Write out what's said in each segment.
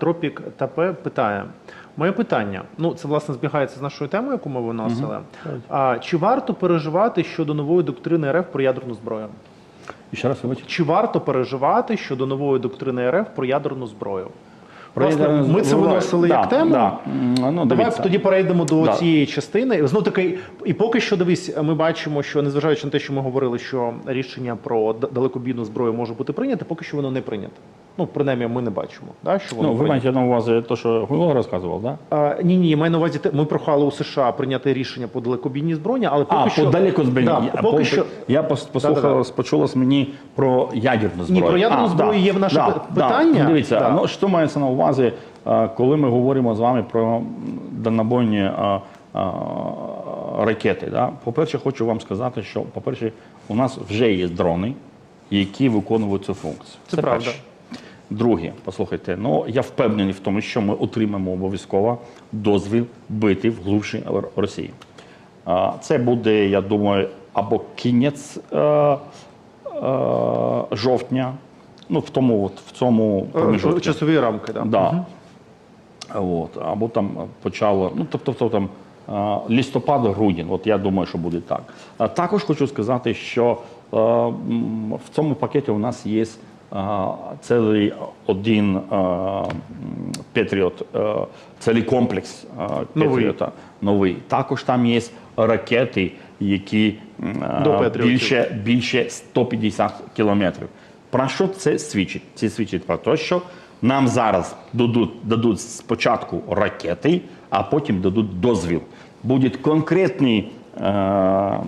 Тропік ТП питає. Моє питання, ну це власне збігається з нашою темою, яку ми виносили. А, чи варто переживати щодо нової доктрини РФ про ядерну зброю? Ще раз вибач. Чи варто переживати щодо нової доктрини РФ про ядерну зброю? Про Власне, ядерну ми це виносили Да, як тему. да. Ну, Давай дивіться. тоді перейдемо до Да. цієї частини. Знову таки, і поки що дивись, ми бачимо, що незважаючи на те, що ми говорили, що рішення про далекобійну зброю може бути прийняте, поки що воно не прийнято. Ну, принаймні, ми не бачимо, да, що воно Ну, ви маєте на увазі те, що Гуйло розказував. Да? А, ні, ні, маю на увазі, ми прохали у США прийняти рішення по далекобійній збройні, але поки А, що по далеко. Да, Я- поки що Я пос- послухав, Да-да-да. спочулось мені про ядерну зброю. про ядерну А, зброю є в наше пи- питання. Дивіться, Да. ну, що мається на увазі, е, коли ми говоримо з вами про дальнобойні е, е, ракети. Да? По-перше, хочу вам сказати, що, по-перше, у нас вже є дрони, які виконують цю функцію. Це правда. перше. Друге, послухайте, ну я впевнений в тому, що ми отримаємо обов'язково дозвіл бити в глуші Р- Росії. Це буде, я думаю, або кінець е, е, жовтня, ну в тому, от, в цьому е, проміжутку. часові рамки. Да. Да. От, або там почало, ну тобто, тобто там е, листопад, грудень. От я думаю, що буде так. Також хочу сказати, що е, в цьому пакеті у нас є цілий один Петріот, цілий комплекс. Петріота новий. Також там є ракети, які До більше, більше 150 кілометрів. Про що це свідчить? Це свідчить про те, що нам зараз дадуть, дадуть спочатку ракети, а потім дадуть дозвіл. Будуть конкретні, е,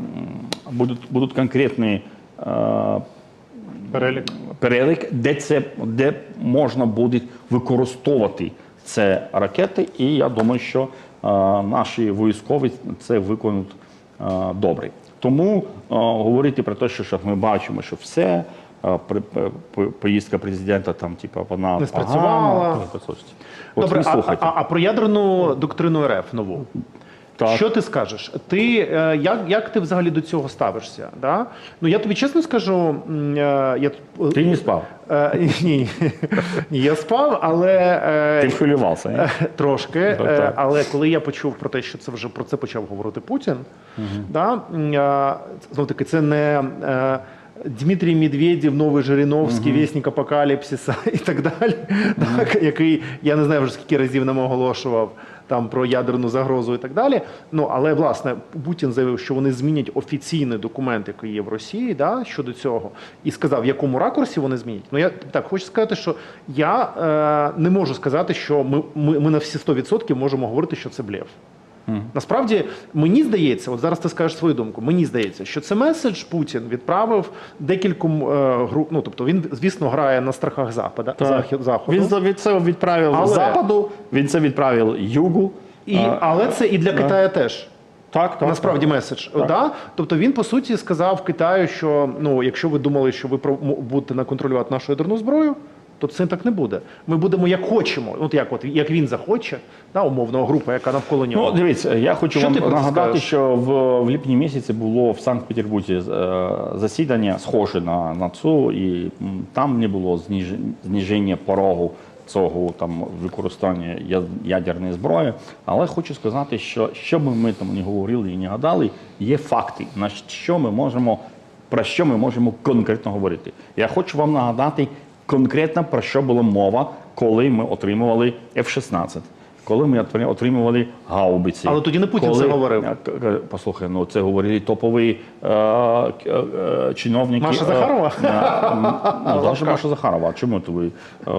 будуть, будуть конкретні е, Перелік. перелік, де це де можна буде використовувати це ракети, і я думаю, що е, наші військові це виконують е, добре. Тому е, говорити про те, що, що ми бачимо, що все. е, при- по- по- Поїздка президента там, типу, вона Не спрацювала. От Добре, ви а, а, а про ядерну доктрину РФ нову. Так. Що ти скажеш? Ти е, як, як ти взагалі до цього ставишся? Да? Ну я тобі чесно скажу, е, я Ти не спав, Е, ні, я спав, але е, ти хвилювався. Трошки, Ну, е, але коли я почув про те, що це вже про це почав говорити Путін, да, е, знов таки, це не е, Дмитрій Медведєв, новий Жириновський, вісник апокаліпсиса і так далі, так, який я не знаю вже скільки разів нам оголошував там про ядерну загрозу і так далі. Ну але власне Путін заявив, що вони змінять офіційний документ, який є в Росії, да, щодо цього, і сказав, в якому ракурсі вони змінять. Ну я так хочу сказати, що я е, не можу сказати, що ми, ми, ми на всі 100% можемо говорити, що це Насправді мені здається, от зараз ти скажеш свою думку. Мені здається, що це меседж Путін відправив декільком е, груп. Ну тобто він, звісно, грає на страхах Запада захід заходу. Він від це відправив Але- западу, він це відправив югу. І, А, але це і для Китаю теж. так, так, Насправді так. меседж. Да? Тобто він по суті сказав Китаю, що ну, якщо ви думали, що ви будете наконтролювати нашу ядерну зброю, то це так не буде. Ми будемо як хочемо, от як от як він захоче, да, умовно, група, яка навколо Ну, нього. дивіться, я хочу Що вам нагадати, що в, в липні місяці було в Санкт-Петербурзі е, засідання схоже на, на цю, і там не було зніж- зниження порогу цього там використання ядерної зброї. Але хочу сказати, що що би ми там не говорили і не гадали, є факти, на що ми можемо, про що ми можемо конкретно говорити. Я хочу вам нагадати конкретно про що була мова, коли ми отримували F-16 коли ми отримували гаубиці. Але тоді не Путін це говорив. Е, к- Послухай, ну це говорили топові е, е, чиновники. Маша е, Захарова? е, Ну, навіть Маша Захарова. Чому то ви? е,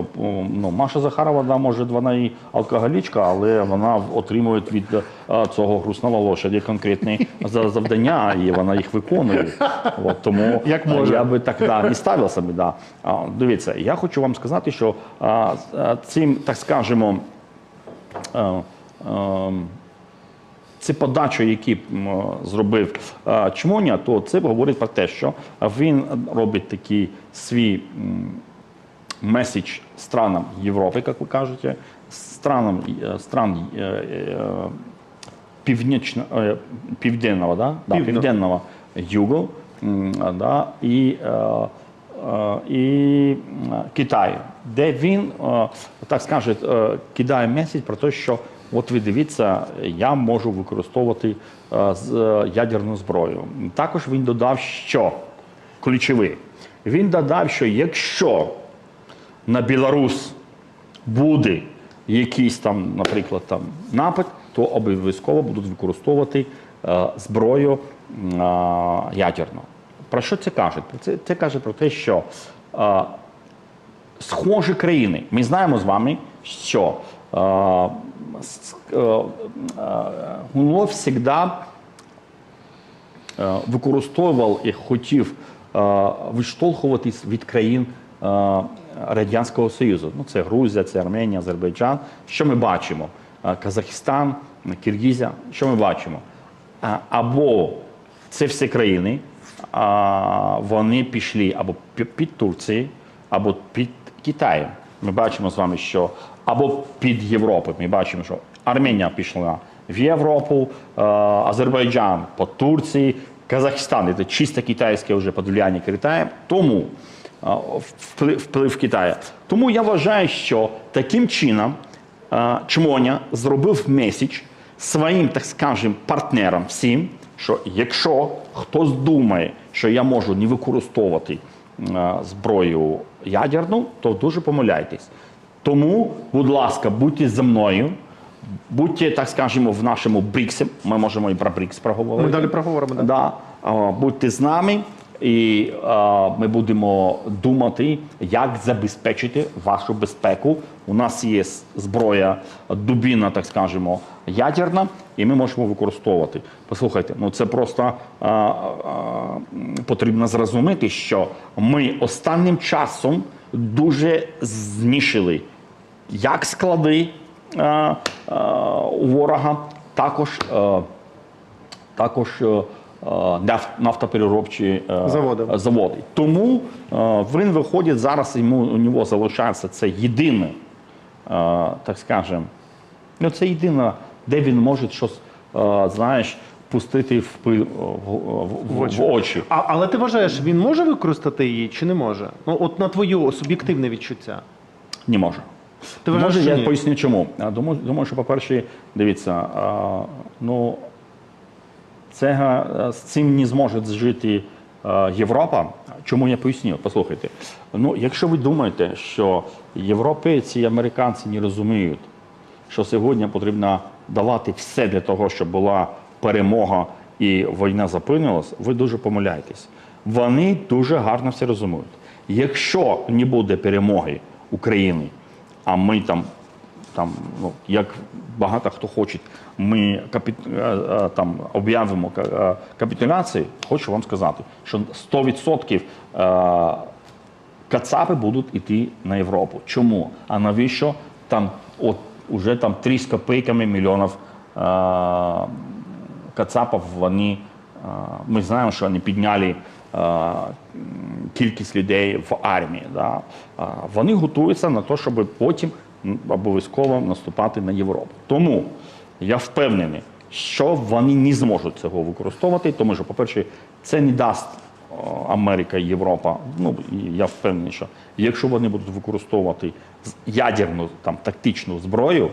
Ну, Маша Захарова, да, може, вона і алкоголічка, але вона отримує від е, цього грустного лошаді конкретні завдання, і вона їх виконує. От, тому Як може. я би так да, не ставив собі. Да. Дивіться, я хочу вам сказати, що цим, так скажемо, е, е, це подача, які зробив е, Чмоня, то це говорить про те, що він робить такий свій меседж странам Європи, як ви кажете, странам стран північно, південного, да? Да, Південно. південного югу да, і, і Китаю. Де він, е, так скаже, е, кидає меседж про те, що от ви дивіться, я можу використовувати е, ядерну зброю. Також він додав, що ключовий. Він додав, що якщо на Білорусь буде якийсь там, наприклад, там напад, то обов'язково будуть використовувати зброю ядерну. Про що це каже? Це, це каже про те, що схожі країни. Ми знаємо з вами, що е, е, е, ГУНЛО завжди використовував і хотів відштовхуватись від країн Радянського Союзу. Ну, це Грузія, це Арменія, Азербайджан. Що ми бачимо? Казахстан, Киргізія. Що ми бачимо? Або це всі країни, вони пішли або під Турцією, або під Китаєм. Ми бачимо з вами, що або під Європою. Ми бачимо, що Арменія пішла в Європу, е, Азербайджан по Турції, Казахстан це чисто китайське вже подвляння Китаю. Тому е, вплив, вплив Китаю. Тому я вважаю, що таким чином е, Чмоня зробив меседж своїм, так скажемо, партнерам всім, що якщо хтось думає, що я можу не використовувати зброю ядерну, то дуже помиляйтесь. Тому, будь ласка, будьте зі мною, будьте, так скажемо, в нашому БРІКСі. Ми можемо і про БРІКС проговорити. Ми далі проговоримо, да. Да. А, Будьте з нами, і а, ми будемо думати, як забезпечити вашу безпеку. У нас є зброя дубіна, так скажемо, ядерна, і ми можемо використовувати. Послухайте, ну це просто а, а, потрібно зрозуміти, що ми останнім часом дуже знішили як склади а, у ворога, також. а, також е, е, нафтопереробчі е, Заводи. заводи. Тому е, він виходить зараз, йому у нього залишається це єдине, е, так скажемо, ну це єдине, де він може щось, е, знаєш, пустити в, в, в, в, очі. в очі. А, але ти вважаєш, він може використати її чи не може? Ну, от на твоє суб'єктивне відчуття. Не може. Ти вважаєш, може, що я ні? поясню чому. Думаю, думаю, що, по-перше, дивіться, а, ну, це, з цим не зможе жити а, Європа. Чому я поясню? Послухайте. Ну, якщо ви думаєте, що європейці і американці не розуміють, що сьогодні потрібно давати все для того, щоб була перемога і війна зупинилась, ви дуже помиляєтесь. Вони дуже гарно все розуміють. Якщо не буде перемоги України, а ми там, там ну, як багато хто хоче, ми капі... е, е, там об'явимо е, капітуляцію, хочу вам сказати, що 100% е, Кацапи будуть йти на Європу. Чому? А навіщо там от уже там 3 з копійками мільйонів кацапів вони. е, ми знаємо, що вони підняли е, кількість людей в армії. Да? Е, вони готуються на те, щоб потім обов'язково наступати на Європу. Тому я впевнений, що вони не зможуть цього використовувати, тому що, по-перше, це не дасть Америка і Європа. Ну я впевнений, що якщо вони будуть використовувати ядерну там тактичну зброю,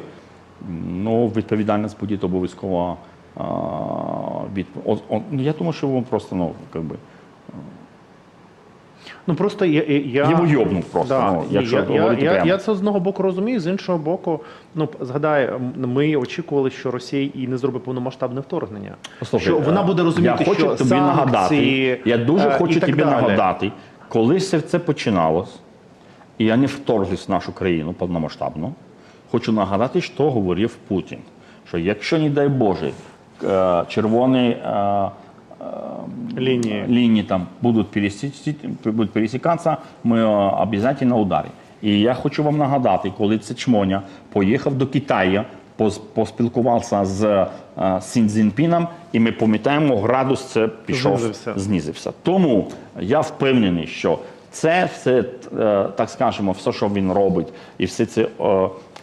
ну відповідальність буде обов'язково від ну, я думаю, що він просто ну как би Ну просто я, я, я... Його йобнув просто, ну, якщо я, я, говорити я, прямо. я це з одного боку розумію, з іншого боку, ну згадай, ми очікували, що Росія і не зробить повномасштабне вторгнення. Послухай, що вона буде розуміти, я хочу що тобі санкції, нагадати. Я дуже е, хочу тобі далі. нагадати, коли все це починалось, і вони вторглись в нашу країну повномасштабно. Хочу нагадати, що говорив Путін. Що якщо, не дай Боже, е, червоні е, лінії. линии там будут, пересечь, будуть пересікатися, ми е, обов'язково ударимо. І я хочу вам нагадати, коли це Чмоня поїхав до Китаю, пос- поспілкувався з е, Сін Цзіньпіном, і ми пам'ятаємо, градус це пішов, Знизився. знизився. Тому я впевнений, що це все, е, так скажемо, все, що він робить, і всі ці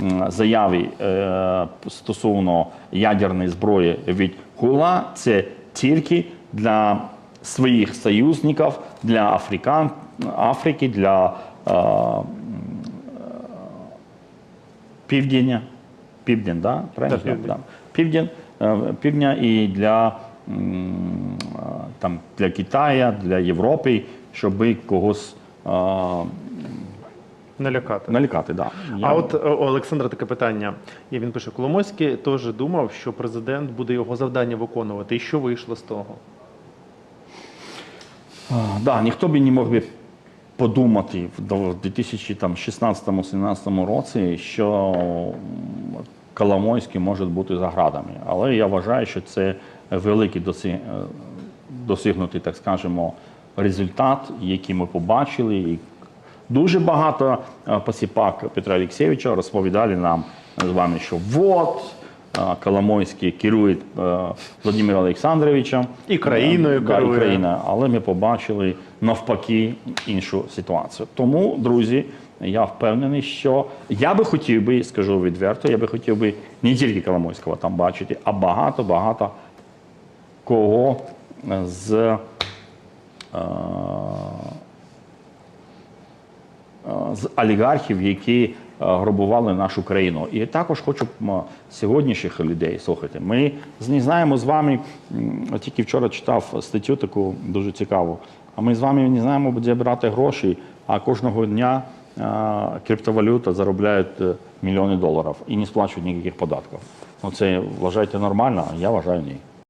м, заяви е, стосовно ядерної зброї від Хула, це тільки для своїх союзників, для Африкан, Африки, для е, м, півдня, південь, да? правильно? Так, південь. Да. Південь, е, півдня і для, там, для Китаю, для Європи, щоб когось Налякати. налякати. Да. Я- А от е, у Олександра таке питання. І він пише: Коломойський теж думав, що президент буде його завдання виконувати. І що вийшло з того? Да, ніхто б не мог би подумати в 2016-2017 році, що Коломойський може бути за градами. Але я вважаю, що це великий досі- е, досягнутий, так скажемо, результат, який ми побачили. Дуже багато е, посіпак Петра Олексійовича розповідали нам з вами, що от. е, Коломойський керує е, Владимиром Олександровичем. І країною Е, да, і країна але ми побачили навпаки іншу ситуацію. Тому, друзі, я впевнений, що я би хотів би, скажу відверто, я би хотів би не тільки Коломойського там бачити, а багато-багато кого з. Е, з олігархів, які е, грабували нашу країну. І також хочу сьогоднішніх людей. Слухайте, ми не знаємо з вами. Тільки вчора читав статтю таку дуже цікаву. А ми з вами не знаємо, де брати гроші. А кожного дня е, криптовалюта заробляють е, мільйони доларів і не сплачують ніяких податків. Ну це вважаєте нормально? Я вважаю ні.